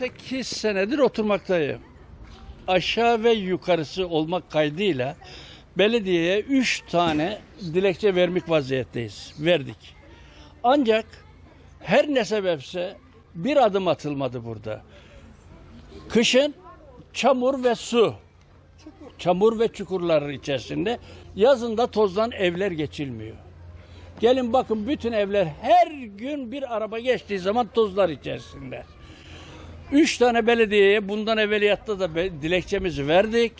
8 senedir oturmaktayım. Aşağı ve yukarısı olmak kaydıyla belediyeye 3 tane dilekçe vermek vaziyetteyiz. Verdik. Ancak her ne sebepse bir adım atılmadı burada. Kışın çamur ve su. Çamur ve çukurlar içerisinde. Yazında tozdan evler geçilmiyor. Gelin bakın bütün evler her gün bir araba geçtiği zaman tozlar içerisinde. Üç tane belediyeye bundan evveliyatta da dilekçemizi verdik.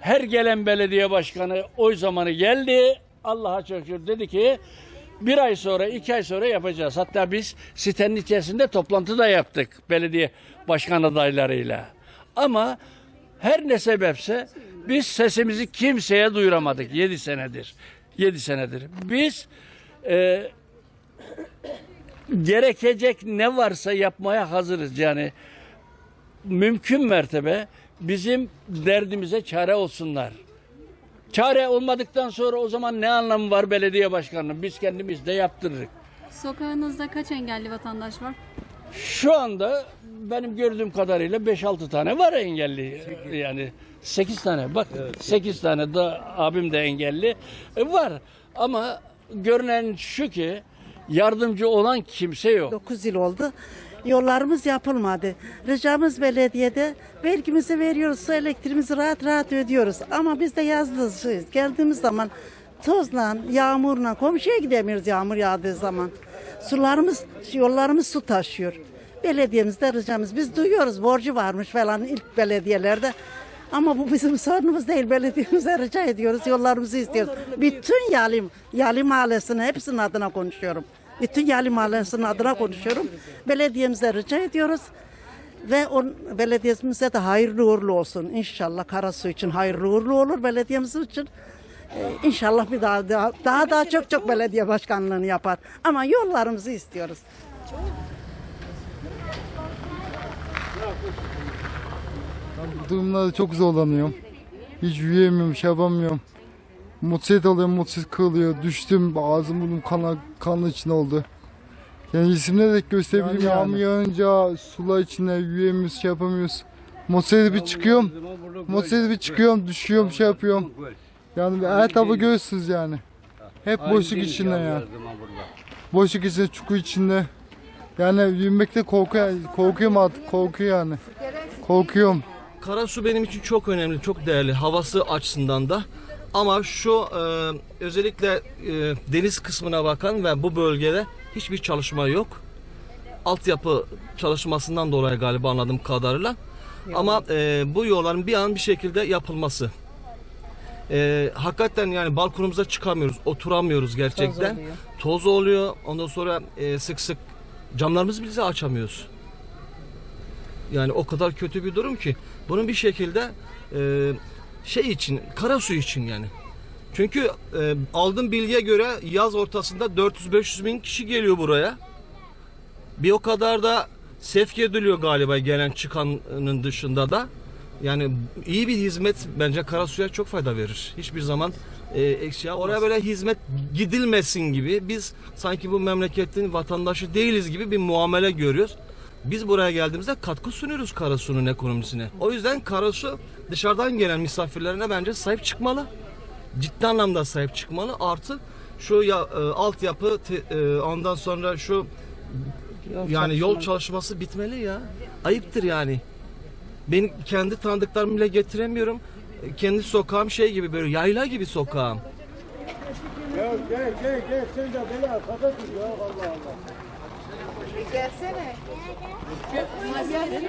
Her gelen belediye başkanı oy zamanı geldi. Allah'a çok şükür dedi ki bir ay sonra, iki ay sonra yapacağız. Hatta biz sitenin içerisinde toplantı da yaptık belediye başkan adaylarıyla. Ama her ne sebepse biz sesimizi kimseye duyuramadık 7 senedir. 7 senedir. Biz e, gerekecek ne varsa yapmaya hazırız. Yani mümkün mertebe bizim derdimize çare olsunlar. Çare olmadıktan sonra o zaman ne anlamı var belediye başkanının? Biz kendimiz de yaptırırız. Sokağınızda kaç engelli vatandaş var? Şu anda benim gördüğüm kadarıyla 5-6 tane var engelli. Yani 8 tane bak 8 tane da abim de engelli E, var. Ama görünen şu ki yardımcı olan kimse yok. 9 yıl oldu. Yollarımız yapılmadı. Ricamız belediyede vergimizi veriyoruz, su elektriğimizi rahat rahat ödüyoruz. Ama biz de yazlısıyız. Geldiğimiz zaman tozla, yağmurla komşuya gidemiyoruz yağmur yağdığı zaman. Sularımız, yollarımız su taşıyor. Belediyemizde ricamız. Biz duyuyoruz borcu varmış falan ilk belediyelerde. Ama bu bizim sorunumuz değil. Belediyemize rica ediyoruz. Yollarımızı istiyoruz. Bütün Yalim, Yalim Mahallesi'nin hepsinin adına konuşuyorum. Bütün Yalim Mahallesi'nin adına konuşuyorum. Belediyemize rica ediyoruz. Ve on, belediyemize de hayırlı uğurlu olsun. İnşallah Karasu için hayırlı uğurlu olur. Belediyemiz için Ee, inşallah bir daha, daha daha daha çok çok belediye başkanlığını yapar. Ama yollarımızı istiyoruz. Durumlarda çok zorlanıyorum. Hiç yürüyemiyorum, şey yapamıyorum. Motosiklet alıyorum, motosiklet kırılıyor. Düştüm, ağzım burnum kan, kanlı içinde oldu. Yani isimleri de gösterebilirim. Yağmur yağınca sular içinde yürüyemiyoruz, şey yapamıyoruz. Motosiklete bir çıkıyorum. Motosiklete bir çıkıyorum, düşüyorum, şey yapıyorum. Yani her tarafı görürsünüz yani. Hep boşluk içinde yani. Boşluk içinde, çukur içinde. Yani yürümekte korkuyor, korkuyorum artık, korkuyor yani. Korkuyorum. Karasu benim için çok önemli, çok değerli havası açısından da. Ama şu e, özellikle e, deniz kısmına bakan ve bu bölgede hiçbir çalışma yok. Altyapı çalışmasından dolayı galiba anladığım kadarıyla. Ama e, bu yolların bir an bir şekilde yapılması. E, hakikaten yani balkonumuza çıkamıyoruz, oturamıyoruz gerçekten. Toz oluyor. Ondan sonra e, sık sık camlarımızı bize açamıyoruz. Yani o kadar kötü bir durum ki bunun bir şekilde e, şey için, karasu için yani. Çünkü e, aldığım bilgiye göre yaz ortasında 400-500 bin kişi geliyor buraya. Bir o kadar da sevk ediliyor galiba gelen çıkanın dışında da. Yani iyi bir hizmet bence Karasu'ya çok fayda verir. Hiçbir zaman e, eksi oraya böyle hizmet gidilmesin gibi biz sanki bu memleketin vatandaşı değiliz gibi bir muamele görüyoruz. Biz buraya geldiğimizde katkı sunuyoruz Karasu'nun ekonomisine. O yüzden Karasu dışarıdan gelen misafirlerine bence sahip çıkmalı. Ciddi anlamda sahip çıkmalı. Artı şu ya, e, altyapı te- e, ondan sonra şu yani yol çalışması bitmeli ya. Ayıptır yani. Ben kendi tanıdıklarımı bile getiremiyorum. E, Kendi sokağım şey gibi böyle yayla gibi sokağım. Benim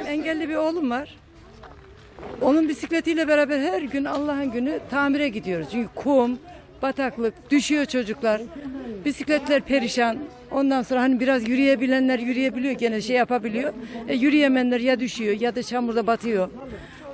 engelli bir oğlum var. Onun bisikletiyle beraber her gün Allah'ın günü tamire gidiyoruz. Çünkü kum, bataklık, düşüyor çocuklar. Bisikletler perişan. Ondan sonra hani biraz yürüyebilenler yürüyebiliyor gene şey yapabiliyor. E, yürüyemeyenler ya düşüyor ya da çamurda batıyor.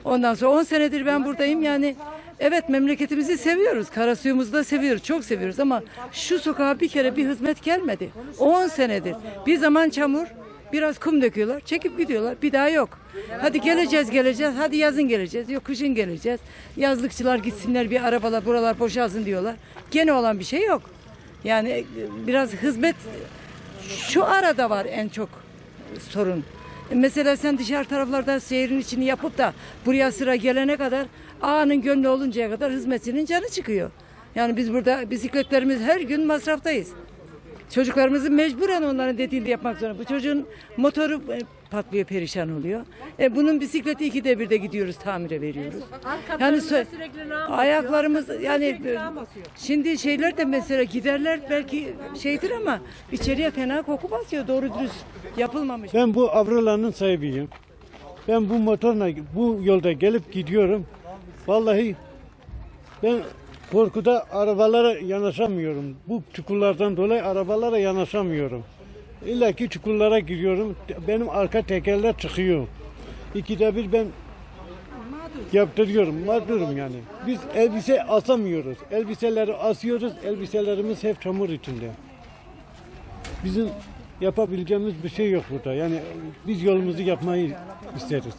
Ondan sonra 10 senedir ben buradayım yani evet memleketimizi seviyoruz. Karasuyumuzu da seviyoruz. Çok seviyoruz ama şu sokağa bir kere bir hizmet gelmedi. 10 senedir. Bir zaman çamur, Biraz kum döküyorlar, çekip gidiyorlar. Bir daha yok. Hadi geleceğiz geleceğiz. Hadi yazın geleceğiz. Yok kışın geleceğiz. Yazlıkçılar gitsinler bir arabalar buralar boşalsın diyorlar. Gene olan bir şey yok. Yani e, biraz hizmet şu arada var en çok sorun. E, Mesela sen dışarı taraflarda seyirin içini yapıp da buraya sıra gelene kadar ağanın gönlü oluncaya kadar hizmetçinin canı çıkıyor. Yani biz burada bisikletlerimiz her gün masraftayız. Çocuklarımızı mecburen onların dediğini yapmak zorunda. Bu çocuğun motoru e, patlıyor, perişan oluyor. E, bunun bisikleti ikide birde gidiyoruz, tamire veriyoruz. Yani sö- ayaklarımız yani e, şimdi şeyler de mesela giderler belki şeydir ama içeriye fena koku basıyor. Doğru dürüst yapılmamış. Ben bu Avrala'nın sahibiyim. Ben bu motorla bu yolda gelip gidiyorum. Vallahi ben korkuda arabalara yanaşamıyorum. Bu çukurlardan dolayı arabalara yanaşamıyorum. İlla ki çukurlara giriyorum. Benim arka tekerler çıkıyor. İkide bir ben yaptırıyorum. Mağdurum yani. Biz elbise asamıyoruz. Elbiseleri asıyoruz. Elbiselerimiz hep çamur içinde. Bizim yapabileceğimiz bir şey yok burada. Yani biz yolumuzu yapmayı isteriz.